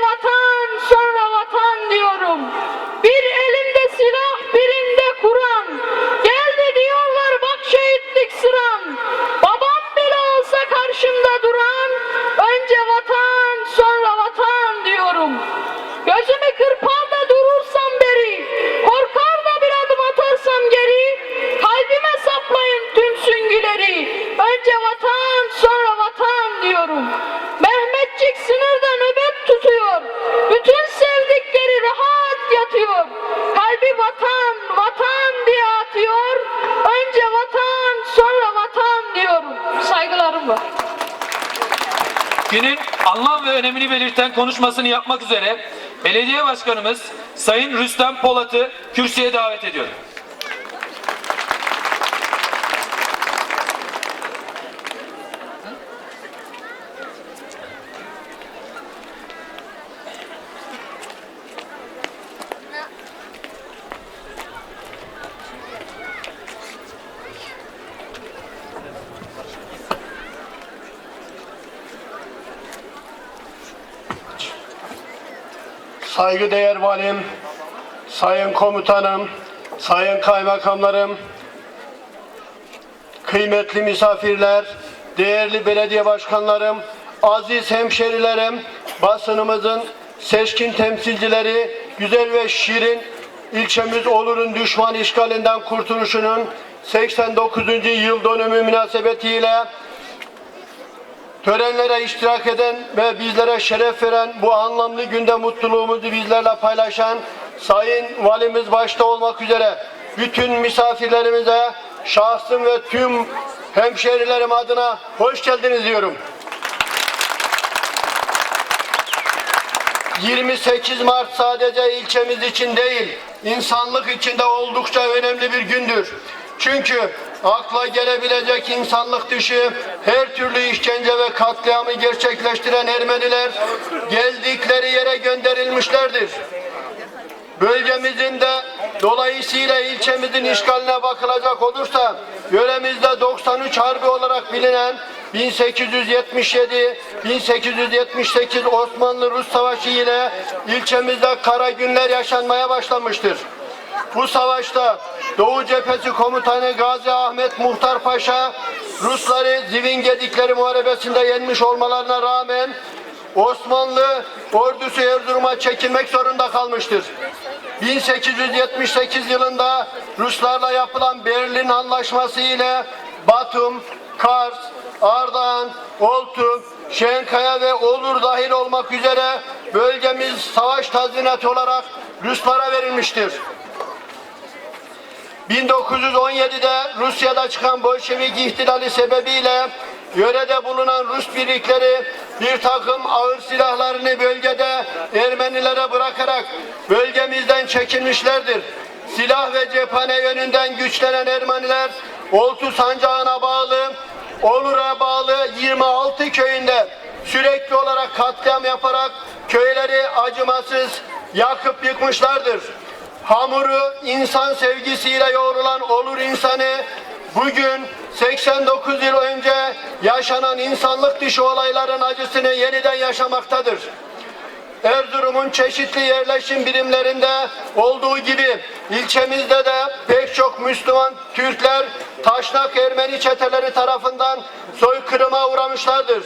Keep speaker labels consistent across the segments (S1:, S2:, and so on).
S1: Önce vatan,
S2: sonra vatan diyorum. Bir elimde silah, birinde Kur'an. Geldi diyorlar bak şehitlik sıran. Babam bile olsa karşımda duran. Önce vatan, sonra vatan diyorum. Gözümü kırpar da durursam beri, korkar da bir adım atarsam geri, kalbime saplayın tüm süngüleri. Önce vatan, sonra vatan diyorum. Mehmetçik sınırda nöbet tutuyor. Bütün sevdikleri rahat yatıyor. Kalbi vatan, vatan diye atıyor. Önce vatan, sonra vatan diyorum. Saygılarım var.
S3: Günün anlam ve önemini belirten konuşmasını yapmak üzere Belediye Başkanımız Sayın Rüstem Polat'ı kürsüye davet ediyorum.
S4: Saygıdeğer valim, sayın komutanım, sayın kaymakamlarım, kıymetli misafirler, değerli belediye başkanlarım, aziz hemşerilerim, basınımızın seçkin temsilcileri, güzel ve şirin ilçemiz Olur'un düşman işgalinden kurtuluşunun 89. yıl dönümü münasebetiyle Törenlere iştirak eden ve bizlere şeref veren bu anlamlı günde mutluluğumuzu bizlerle paylaşan Sayın Valimiz başta olmak üzere bütün misafirlerimize şahsım ve tüm hemşerilerim adına hoş geldiniz diyorum. 28 Mart sadece ilçemiz için değil, insanlık için de oldukça önemli bir gündür. Çünkü akla gelebilecek insanlık dışı her türlü işkence ve katliamı gerçekleştiren Ermeniler geldikleri yere gönderilmişlerdir. Bölgemizin de dolayısıyla ilçemizin işgaline bakılacak olursa yöremizde 93 Harbi olarak bilinen 1877-1878 Osmanlı-Rus Savaşı ile ilçemizde kara günler yaşanmaya başlamıştır. Bu savaşta Doğu Cephesi Komutanı Gazi Ahmet Muhtar Paşa Rusları Zivingedikleri muharebesinde yenmiş olmalarına rağmen Osmanlı ordusu Erzurum'a çekilmek zorunda kalmıştır. 1878 yılında Ruslarla yapılan Berlin Anlaşması ile Batum, Kars, Ardahan, Oltu, Şenkaya ve Olur dahil olmak üzere bölgemiz savaş tazminatı olarak Ruslara verilmiştir. 1917'de Rusya'da çıkan Bolşevik ihtilali sebebiyle yörede bulunan Rus birlikleri bir takım ağır silahlarını bölgede Ermenilere bırakarak bölgemizden çekilmişlerdir. Silah ve cephane yönünden güçlenen Ermeniler Oltu sancağına bağlı, Olur'a bağlı 26 köyünde sürekli olarak katliam yaparak köyleri acımasız yakıp yıkmışlardır hamuru insan sevgisiyle yoğrulan olur insanı bugün 89 yıl önce yaşanan insanlık dışı olayların acısını yeniden yaşamaktadır. Erzurum'un çeşitli yerleşim birimlerinde olduğu gibi ilçemizde de pek çok Müslüman Türkler taşnak Ermeni çeteleri tarafından soykırıma uğramışlardır.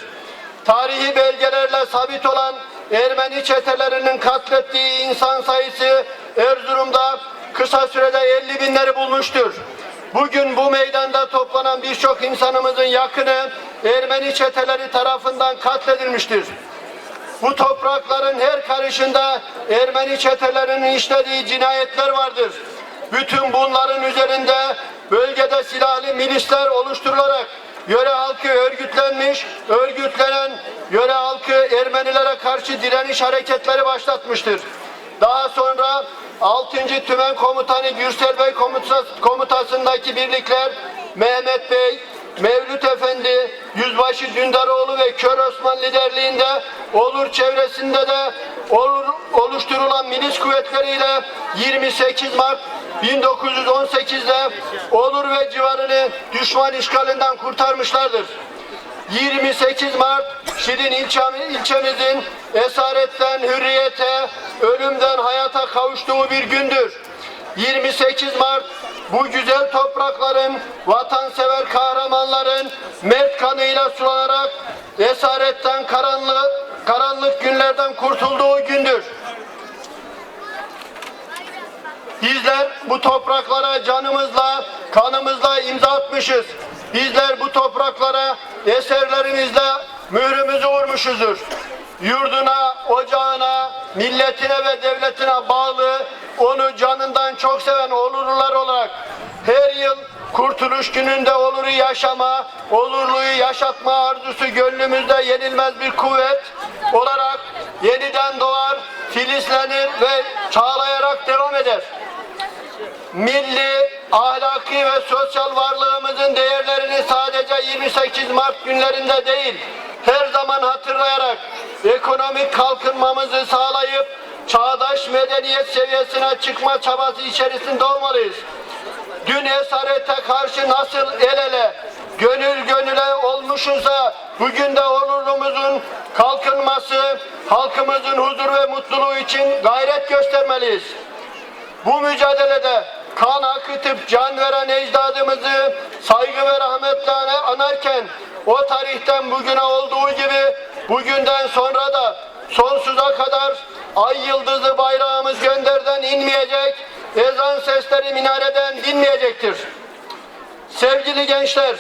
S4: Tarihi belgelerle sabit olan Ermeni çetelerinin katlettiği insan sayısı Erzurum'da kısa sürede 50 binleri bulmuştur. Bugün bu meydanda toplanan birçok insanımızın yakını Ermeni çeteleri tarafından katledilmiştir. Bu toprakların her karışında Ermeni çetelerinin işlediği cinayetler vardır. Bütün bunların üzerinde bölgede silahlı milisler oluşturularak yöre halkı örgütlenmiş, örgütlenen yöre halkı Ermenilere karşı direniş hareketleri başlatmıştır. Daha sonra 6. Tümen Komutanı Gürsel Bey komutas- komutasındaki birlikler Mehmet Bey, Mevlüt Efendi, Yüzbaşı Dündaroğlu ve Kör Osman liderliğinde Olur çevresinde de olur- oluşturulan milis kuvvetleriyle 28 Mart 1918'de Olur ve civarını düşman işgalinden kurtarmışlardır. 28 Mart Şirin ilçem- ilçemizin esaretten hürriyete, ölümden hayata kavuştuğu bir gündür. 28 Mart bu güzel toprakların, vatansever kahramanların mert kanıyla sulanarak esaretten karanlık, karanlık günlerden kurtulduğu gündür. Bizler bu topraklara canımızla, kanımızla imza atmışız. Bizler bu topraklara eserlerimizle mührümüzü vurmuşuzdur. Yurduna, ocağına, milletine ve devletine bağlı, onu canından çok seven olurlar olarak her yıl Kurtuluş gününde oluru yaşama, olurluyu yaşatma arzusu gönlümüzde yenilmez bir kuvvet olarak yeniden doğar, filizlenir ve çağlayarak devam eder. Milli, ahlaki ve sosyal varlığımızın değerlerini sadece 28 Mart günlerinde değil, her zaman hatırlayarak ekonomik kalkınmamızı sağlayıp çağdaş medeniyet seviyesine çıkma çabası içerisinde olmalıyız. Dün esarete karşı nasıl el ele, gönül gönüle olmuşuzsa bugün de onurumuzun kalkınması, halkımızın huzur ve mutluluğu için gayret göstermeliyiz. Bu mücadelede kan akıtıp can veren ecdadımızı saygı ve rahmetle anarken o tarihten bugüne olduğu gibi bugünden sonra da sonsuza kadar ay yıldızı bayrağımız gönderden inmeyecek, ezan sesleri minareden dinmeyecektir. Sevgili gençler,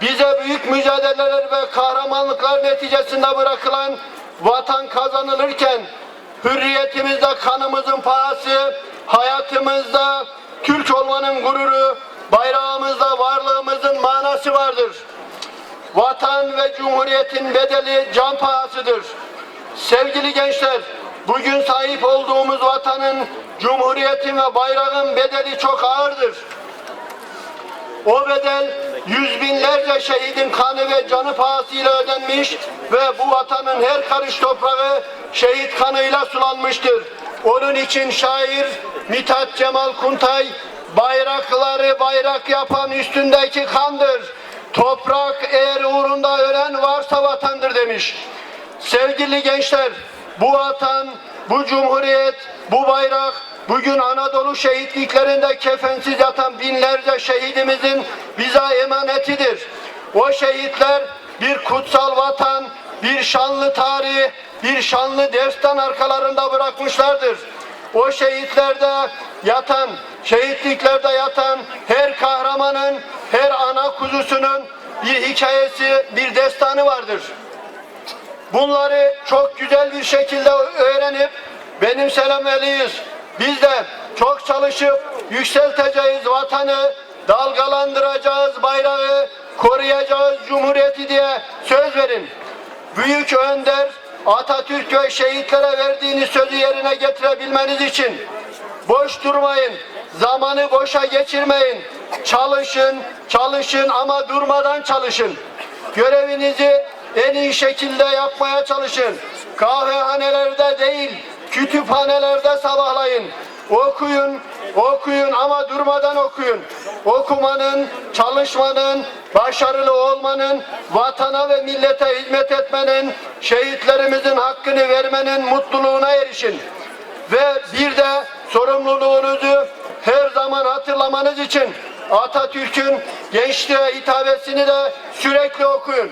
S4: bize büyük mücadeleler ve kahramanlıklar neticesinde bırakılan vatan kazanılırken hürriyetimizde kanımızın pahası, hayatımızda Türk olmanın gururu, bayrağımızda varlığımızın manası vardır. Vatan ve cumhuriyetin bedeli can pahasıdır. Sevgili gençler, bugün sahip olduğumuz vatanın, cumhuriyetin ve bayrağın bedeli çok ağırdır. O bedel yüz binlerce şehidin kanı ve canı pahasıyla ödenmiş ve bu vatanın her karış toprağı şehit kanıyla sulanmıştır. Onun için şair Mithat Cemal Kuntay bayrakları bayrak yapan üstündeki kandır. Toprak eğer uğrunda ölen varsa vatandır demiş. Sevgili gençler, bu vatan, bu cumhuriyet, bu bayrak bugün Anadolu şehitliklerinde kefensiz yatan binlerce şehidimizin bize emanetidir. O şehitler bir kutsal vatan, bir şanlı tarih, bir şanlı destan arkalarında bırakmışlardır. O şehitlerde yatan, şehitliklerde yatan her kahramanın, her ana kuzusunun bir hikayesi, bir destanı vardır. Bunları çok güzel bir şekilde öğrenip benimsemeliyiz. Biz de çok çalışıp yükselteceğiz vatanı, dalgalandıracağız bayrağı, koruyacağız cumhuriyeti diye söz verin. Büyük önder Atatürk ve şehitlere verdiğiniz sözü yerine getirebilmeniz için boş durmayın, zamanı boşa geçirmeyin. Çalışın, çalışın ama durmadan çalışın. Görevinizi en iyi şekilde yapmaya çalışın. Kahvehanelerde değil, kütüphanelerde sabahlayın. Okuyun, okuyun ama durmadan okuyun. Okumanın, çalışmanın, başarılı olmanın, vatana ve millete hizmet etmenin, şehitlerimizin hakkını vermenin mutluluğuna erişin. Ve bir de sorumluluğunuzu her zaman hatırlamanız için Atatürk'ün gençliğe hitabesini de sürekli okuyun.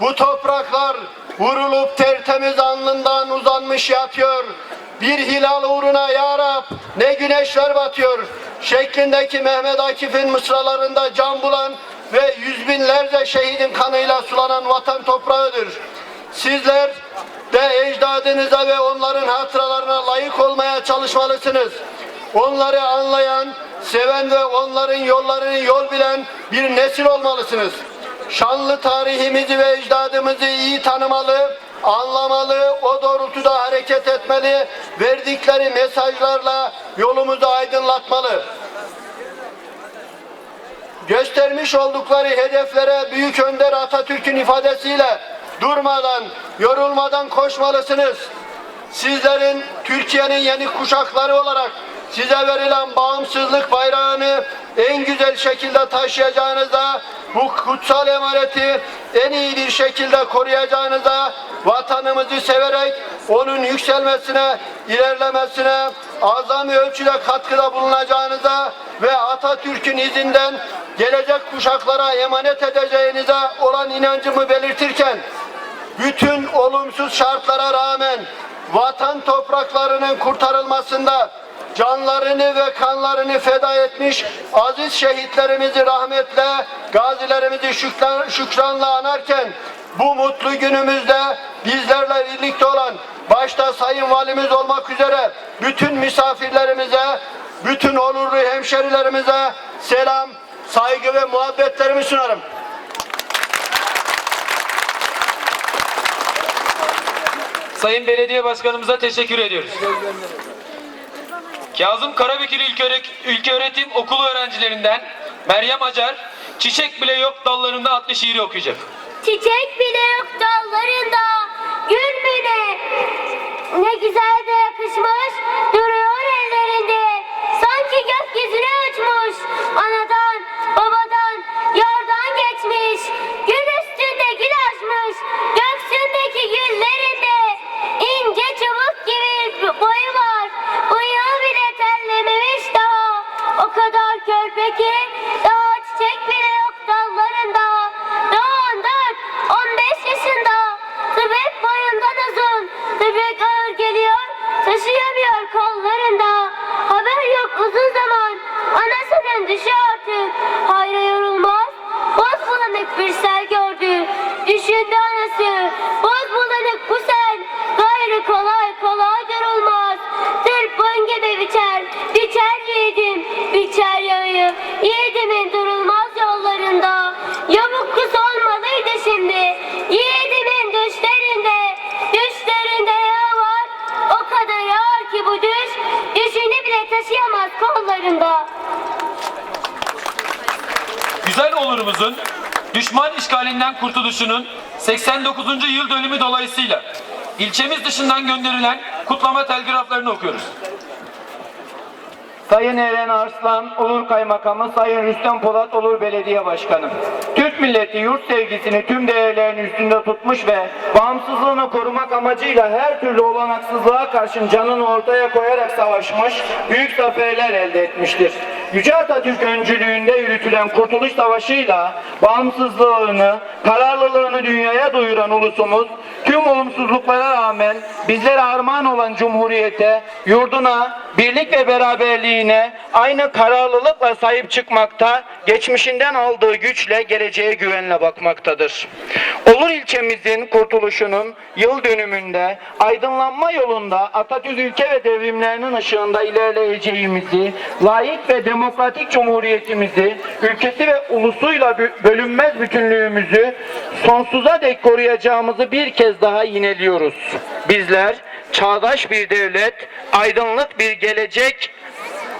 S4: Bu topraklar vurulup tertemiz alnından uzanmış yatıyor. Bir hilal uğruna ya Rab ne güneşler batıyor. Şeklindeki Mehmet Akif'in mısralarında can bulan ve yüz binlerce şehidin kanıyla sulanan vatan toprağıdır. Sizler de ecdadınıza ve onların hatıralarına layık olmaya çalışmalısınız. Onları anlayan, seven ve onların yollarını yol bilen bir nesil olmalısınız. Şanlı tarihimizi ve ecdadımızı iyi tanımalı, anlamalı, o doğrultuda hareket etmeli, verdikleri mesajlarla yolumuzu aydınlatmalı. Göstermiş oldukları hedeflere Büyük Önder Atatürk'ün ifadesiyle durmadan, yorulmadan koşmalısınız. Sizlerin Türkiye'nin yeni kuşakları olarak size verilen bağımsızlık bayrağını en güzel şekilde taşıyacağınıza, bu kutsal emaneti en iyi bir şekilde koruyacağınıza, vatanımızı severek onun yükselmesine, ilerlemesine azami ölçüde katkıda bulunacağınıza ve Atatürk'ün izinden gelecek kuşaklara emanet edeceğinize olan inancımı belirtirken bütün olumsuz şartlara rağmen vatan topraklarının kurtarılmasında canlarını ve kanlarını feda etmiş aziz şehitlerimizi rahmetle, gazilerimizi şükran, şükranla anarken bu mutlu günümüzde bizlerle birlikte olan başta Sayın Valimiz olmak üzere bütün misafirlerimize, bütün onurlu hemşerilerimize selam, saygı ve muhabbetlerimi sunarım.
S3: Sayın Belediye Başkanımıza teşekkür ediyoruz. Kazım Karabekir İlköğre- İlköğretim Okulu öğrencilerinden Meryem Acar, Çiçek Bile Yok Dallarında adlı şiiri okuyacak.
S5: Çiçek bile yok dallarında, gül bile ne güzel de yakışmış, duruyor ellerinde. Sanki gökyüzüne uçmuş, anadan, babadan, yardan geçmiş. Gül üstünde gül açmış, göksündeki güllerinde. ince çubuk gibi boyu var, bıyığı bile terlememiş daha. O kadar taşıyamaz kollarında.
S3: Güzel olurumuzun düşman işgalinden kurtuluşunun 89. yıl dönümü dolayısıyla ilçemiz dışından gönderilen kutlama telgraflarını okuyoruz.
S6: Sayın Eren Arslan, Olur Kaymakamı, Sayın Rüstem Polat, Olur Belediye Başkanı. Türk milleti yurt sevgisini tüm değerlerin üstünde tutmuş ve bağımsızlığını korumak amacıyla her türlü olanaksızlığa karşın canını ortaya koyarak savaşmış, büyük zaferler elde etmiştir. Yüce Atatürk öncülüğünde yürütülen Kurtuluş Savaşı'yla bağımsızlığını, kararlılığını dünyaya duyuran ulusumuz, tüm olumsuzluklara rağmen bizlere armağan olan Cumhuriyete, yurduna, birlik ve beraberliğine aynı kararlılıkla sahip çıkmakta, geçmişinden aldığı güçle geleceğe güvenle bakmaktadır. Olur ilçemizin kurtuluşunun yıl dönümünde aydınlanma yolunda Atatürk ülke ve devrimlerinin ışığında ilerleyeceğimizi, layık ve demokratik cumhuriyetimizi, ülkesi ve ulusuyla bö- bölünmez bütünlüğümüzü sonsuza dek koruyacağımızı bir kez daha yineliyoruz. Bizler çağdaş bir devlet, aydınlık bir gelecek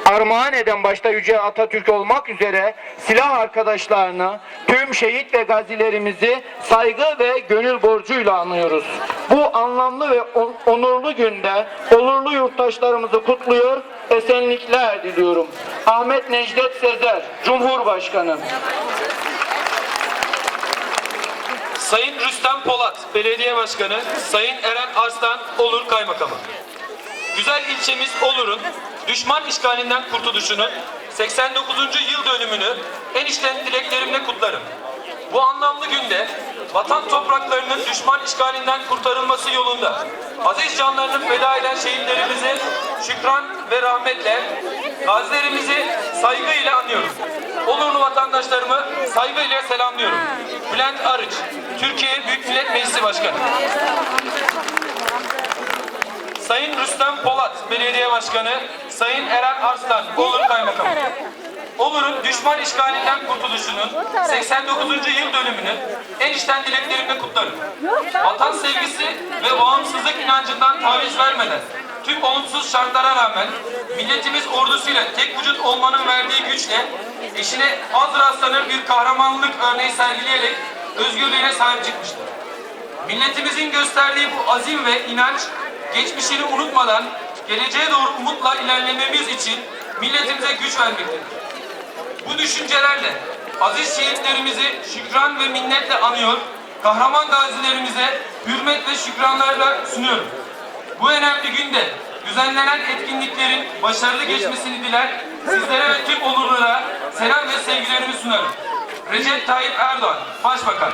S6: armağan eden başta Yüce Atatürk olmak üzere silah arkadaşlarını, tüm şehit ve gazilerimizi saygı ve gönül borcuyla anıyoruz. Bu anlamlı ve on- onurlu günde olurlu yurttaşlarımızı kutluyor, esenlikler diliyorum. Ahmet Necdet Sezer, Cumhurbaşkanı.
S3: Sayın Polat, Belediye Başkanı, Sayın Eren Arslan, Olur Kaymakamı. Güzel ilçemiz Olur'un düşman işgalinden kurtuluşunun 89. yıl dönümünü en içten dileklerimle kutlarım. Bu anlamlı günde vatan topraklarının düşman işgalinden kurtarılması yolunda aziz canlarını feda eden şehitlerimizi şükran ve rahmetle, gazilerimizi saygıyla anıyorum. Olurlu vatandaşlarımı saygıyla selamlıyorum. Bülent Arıç, Türkiye Büyük Millet Meclisi Başkanı. Sayın Rüstem Polat, Belediye Başkanı, Sayın Eren Arslan, Olur Kaymakamı. Olur'un düşman işgalinden kurtuluşunun 89. yıl dönümünü en içten dileklerimle kutlarım. Vatan sevgisi ve bağımsızlık inancından taviz vermeden tüm olumsuz şartlara rağmen milletimiz ordusuyla tek vücut olmanın verdiği güçle eşine az rastlanır bir kahramanlık örneği sergileyerek özgürlüğüne sahip çıkmıştır. Milletimizin gösterdiği bu azim ve inanç geçmişini unutmadan geleceğe doğru umutla ilerlememiz için milletimize güç vermektedir. Bu düşüncelerle aziz şehitlerimizi şükran ve minnetle anıyor, kahraman gazilerimize hürmet ve şükranlarla sunuyorum. Bu önemli günde düzenlenen etkinliklerin başarılı geçmesini diler, sizlere ve tüm olurlara selam ve sevgilerimi sunarım. Recep Tayyip Erdoğan, Başbakan.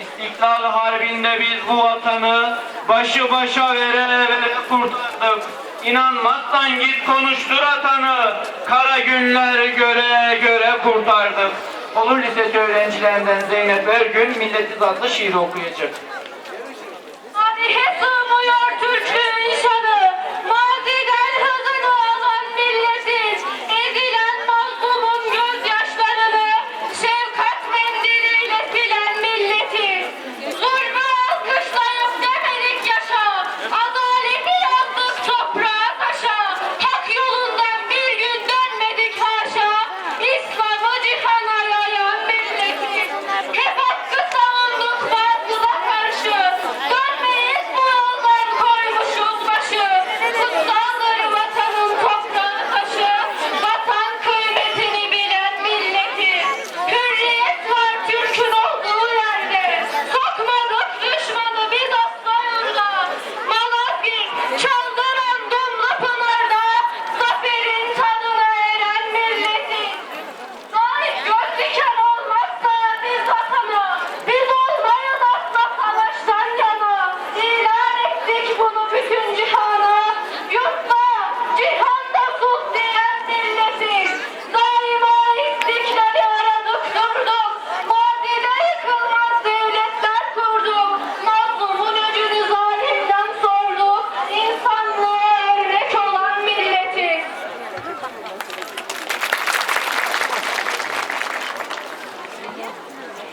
S6: İstiklal Harbi'nde biz bu vatanı başı başa vere vere kurtardık. İnanmazsan git konuştur atanı. Kara günler göre göre kurtardık. Olur Lisesi öğrencilerinden Zeynep Ergün Milletiz adlı şiiri okuyacak.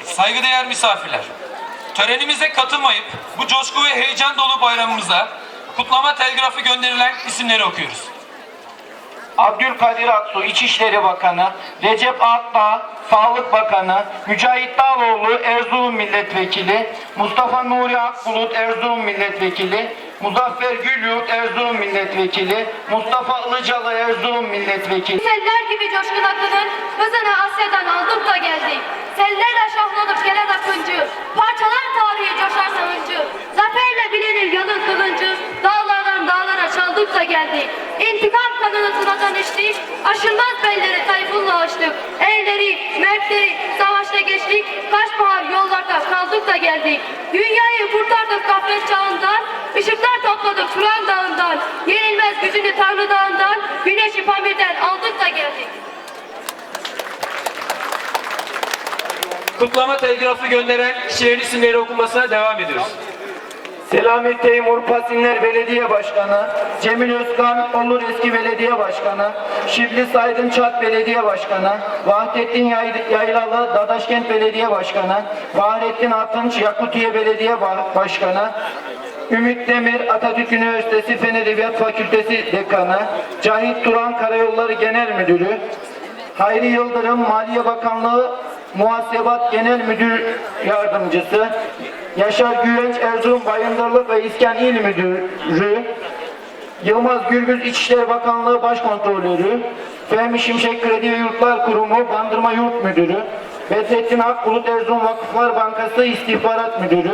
S3: Saygıdeğer misafirler, törenimize katılmayıp bu coşku ve heyecan dolu bayramımıza kutlama telgrafı gönderilen isimleri okuyoruz.
S6: Abdülkadir Aksu İçişleri Bakanı, Recep Akdağ Sağlık Bakanı, Mücahit Dağlıoğlu Erzurum Milletvekili, Mustafa Nuri Akbulut Erzurum Milletvekili, Muzaffer Gülyurt Erzurum Milletvekili, Mustafa Ilıcalı Erzurum Milletvekili.
S7: Seller gibi coşkun akının hızını Asya'dan aldık da geldik. Sellerle şahlanıp gelen akıncı, parçalar tarihi coşar savuncu. Zaferle bilinir yalın kılıncı, dağlardan dağlara çaldık da geldik. İntikam kanını sınadan içtik, aşılmaz belleri. Mertleri savaşta geçtik, kaç bahar yollarda kaldık da geldik. Dünyayı kurtardık gaflet çağından, ışıklar topladık Turan Dağı'ndan. Yenilmez gücünü Tanrı Dağı'ndan, güneşi Pamir'den aldık da geldik.
S3: Kutlama telgrafı gönderen kişilerin isimleri okunmasına devam ediyoruz.
S6: Selamet Teymur Pasinler Belediye Başkanı, Cemil Özkan Olur Eski Belediye Başkanı, Şibli Saydın Çat Belediye Başkanı, Vahdettin Yay- Yaylalı Dadaşkent Belediye Başkanı, Fahrettin Atınç Yakutiye Belediye Ba- Başkanı, Ümit Demir Atatürk Üniversitesi Fen Edebiyat Fakültesi Dekanı, Cahit Turan Karayolları Genel Müdürü, Hayri Yıldırım Maliye Bakanlığı Muhasebat Genel Müdür Yardımcısı, Yaşar Güvenç Erzurum Bayındırlık ve İskan İl Müdürü, Yılmaz Gürbüz İçişleri Bakanlığı Başkontrolörü, Fehmi Şimşek Kredi ve Yurtlar Kurumu Bandırma Yurt Müdürü, Bedrettin Akbulut Erzurum Vakıflar Bankası İstihbarat Müdürü,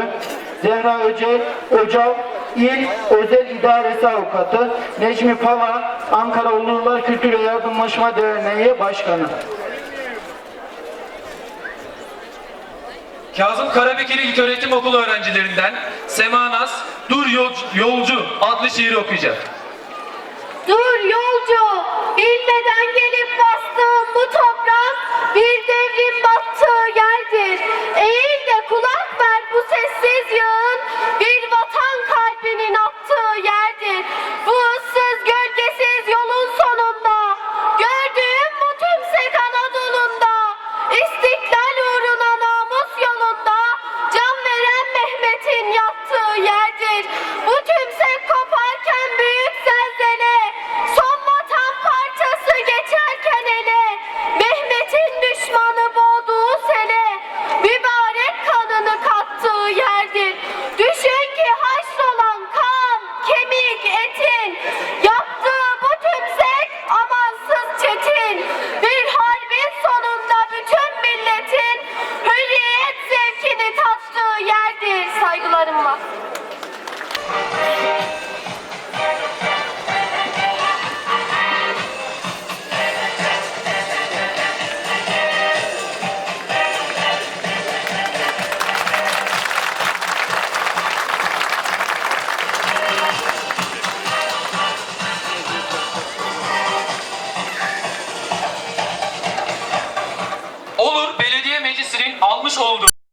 S6: Zehra Öcel, Öcal İl Özel İdaresi Avukatı, Necmi Pala Ankara Ulurlar Kültür ve Yardımlaşma Derneği Başkanı.
S3: Kazım Karabekir İlköğretim Okulu öğrencilerinden Sema Naz, Dur Yolcu, Yolcu adlı şiiri okuyacak.
S7: Dur yolcu, bilmeden gelip bastığım bu toprak bir devrin battığı yerdir. Eğil de kulak ver bu sessiz yağın bir vatan kalbinin attığı yerdir.